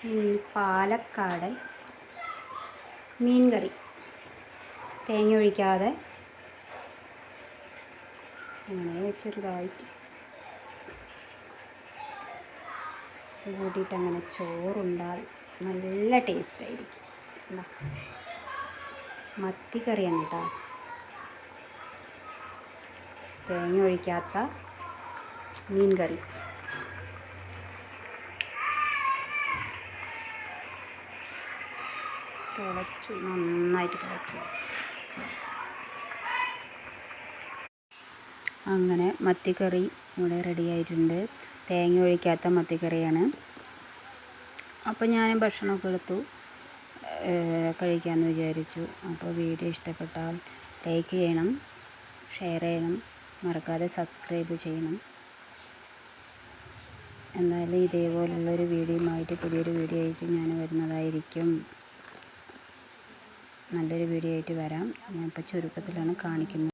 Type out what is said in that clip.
പാലക്കാടൻ മീൻ കറി തേങ്ങ ഒഴിക്കാതെ അങ്ങനെ ചെറുതായിട്ട് കൂട്ടിയിട്ട് അങ്ങനെ ചോറുണ്ടാൽ നല്ല ടേസ്റ്റ് ആയിരിക്കും എന്താ മത്തിക്കറിയാണ് കേട്ടോ തേങ്ങ ഒഴിക്കാത്ത മീൻ കറി തിളച്ചു നന്നായിട്ട് തിളച്ചു. അങ്ങനെ മത്തിക്കറി ഇവിടെ റെഡിയായിട്ടുണ്ട് തേങ്ങ ഒഴിക്കാത്ത മത്തിക്കറിയാണ്. അപ്പോൾ ഞാൻ ഭക്ഷണമൊക്കെ എടുത്തു. കഴിക്കാമെന്ന് വിചാരിച്ചു. അപ്പോൾ വീഡിയോ ഇഷ്ടപ്പെട്ടാൽ ലൈക്ക് ചെയ്യണം ഷെയർ ചെയ്യണം മറക്കാതെ സബ്സ്ക്രൈബ് ചെയ്യണം. എന്നാലും ഇതേപോലുള്ളൊരു വീഡിയോയുമായിട്ട് പുതിയൊരു വീഡിയോ ആയിട്ട് ഞാൻ വരുന്നതായിരിക്കും. നല്ലൊരു വീഡിയോ ആയിട്ട് വരാം. ഞാൻ ഞാനിപ്പോൾ ചുരുക്കത്തിലാണ് കാണിക്കുന്നത്.